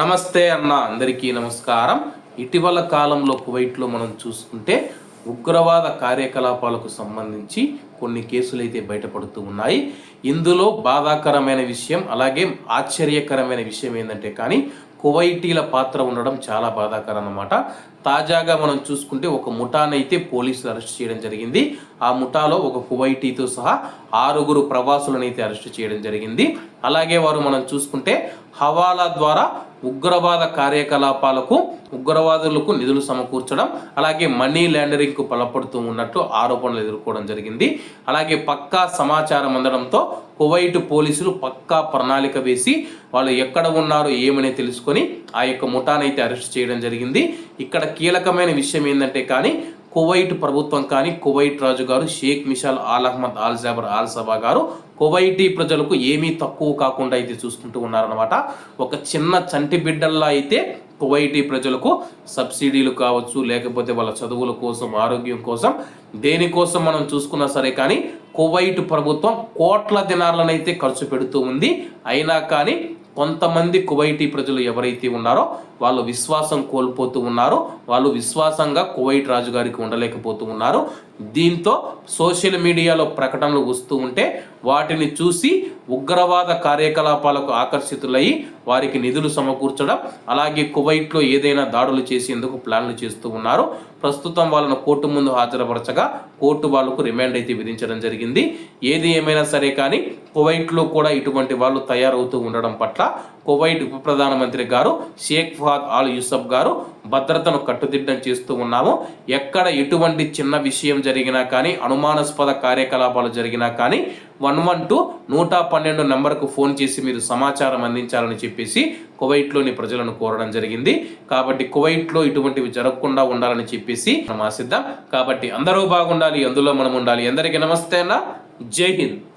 నమస్తే అన్న అందరికీ నమస్కారం. ఇటీవల కాలంలో కువైట్లో మనం చూసుకుంటే ఉగ్రవాద కార్యకలాపాలకు సంబంధించి కొన్ని కేసులు అయితే బయటపడుతూ ఉన్నాయి. ఇందులో బాధాకరమైన విషయం అలాగే ఆశ్చర్యకరమైన విషయం ఏంటంటే కానీ కువైటీల పాత్ర ఉండడం చాలా బాధాకరం అన్నమాట. తాజాగా మనం చూసుకుంటే ఒక ముఠానైతే పోలీసులు అరెస్ట్ చేయడం జరిగింది. ఆ ముఠాలో ఒక కువైటీతో సహా ఆరుగురు ప్రవాసులను అయితే అరెస్ట్ చేయడం జరిగింది. అలాగే వారు మనం చూసుకుంటే హవాలా ద్వారా ఉగ్రవాద కార్యకలాపాలకు ఉగ్రవాదులకు నిధులు సమకూర్చడం అలాగే మనీ లాండరింగ్కు బలపడుతూ ఉన్నట్టు ఆరోపణలు ఎదుర్కోవడం జరిగింది. అలాగే పక్కా సమాచారం అందడంతో కువైట్ పోలీసులు పక్కా ప్రణాళిక వేసి వాళ్ళు ఎక్కడ ఉన్నారు ఏమని తెలుసుకొని ఆ యొక్క ముఠానైతే అరెస్ట్ చేయడం జరిగింది. ఇక్కడ కీలకమైన విషయం ఏంటంటే కానీ కువైట్ ప్రభుత్వం కానీ కువైట్ రాజు గారు Sheikh Mishal Al Ahmad Al Jaber Al Sabah గారు కువైటీ ప్రజలకు ఏమీ తక్కువ కాకుండా అయితే చూసుకుంటూ ఉన్నారనమాట ఒక చిన్న చంటి బిడ్డల్లా అయితే కువైటీ ప్రజలకు సబ్సిడీలు కావచ్చు లేకపోతే వాళ్ళ చదువుల కోసం ఆరోగ్యం కోసం దేనికోసం మనం చూసుకున్నా సరే కానీ కువైట్ ప్రభుత్వం కోట్ల దినాలనైతే ఖర్చు పెడుతూ ఉంది. అయినా కానీ కొంతమంది కువైటీ ప్రజలు ఎవరైతే ఉన్నారో వాళ్ళు విశ్వాసం కోల్పోతూ ఉన్నారో వాళ్ళు విశ్వాసంగా కువైట్ రాజుగారికి ఉండలేకపోతూ ఉన్నారు. దీంతో సోషల్ మీడియాలో ప్రకటనలు వస్తూ ఉంటే వాటిని చూసి ఉగ్రవాద కార్యకలాపాలకు ఆకర్షితులై వారికి నిధులు సమకూర్చడం అలాగే కువైట్లో ఏదైనా దాడులు చేసేందుకు ప్లాన్లు చేస్తూ ఉన్నారు. ప్రస్తుతం వాళ్ళను కోర్టు ముందు హాజరుపరచగా కోర్టు వాళ్ళకు రిమాండ్ అయితే విధించడం జరిగింది. ఏది ఏమైనా సరే కానీ కువైట్లో కూడా ఇటువంటి వాళ్ళు తయారవుతూ ఉండడం పట్ల కువైట్ ఉప ప్రధానమంత్రి గారు షేక్ ఫహాద్ ఆల్ యూసఫ్ గారు భద్రతను కట్టుదిట్టం చేస్తూ ఉన్నాము. ఎక్కడ ఎటువంటి చిన్న విషయం జరిగినా కానీ అనుమానాస్పద కార్యకలాపాలు జరిగినా కానీ వన్ వన్ టూ నూట పన్నెండు నెంబర్కు ఫోన్ చేసి మీరు సమాచారం అందించాలని చెప్పేసి కువైట్లోని ప్రజలను కోరడం జరిగింది. కాబట్టి కువైట్లో ఇటువంటివి జరగకుండా ఉండాలని చెప్పేసి మనం ఆశిద్దాం. కాబట్టి అందరూ బాగుండాలి అందులో మనం ఉండాలి. అందరికీ నమస్తే అన్న. జై హింద్.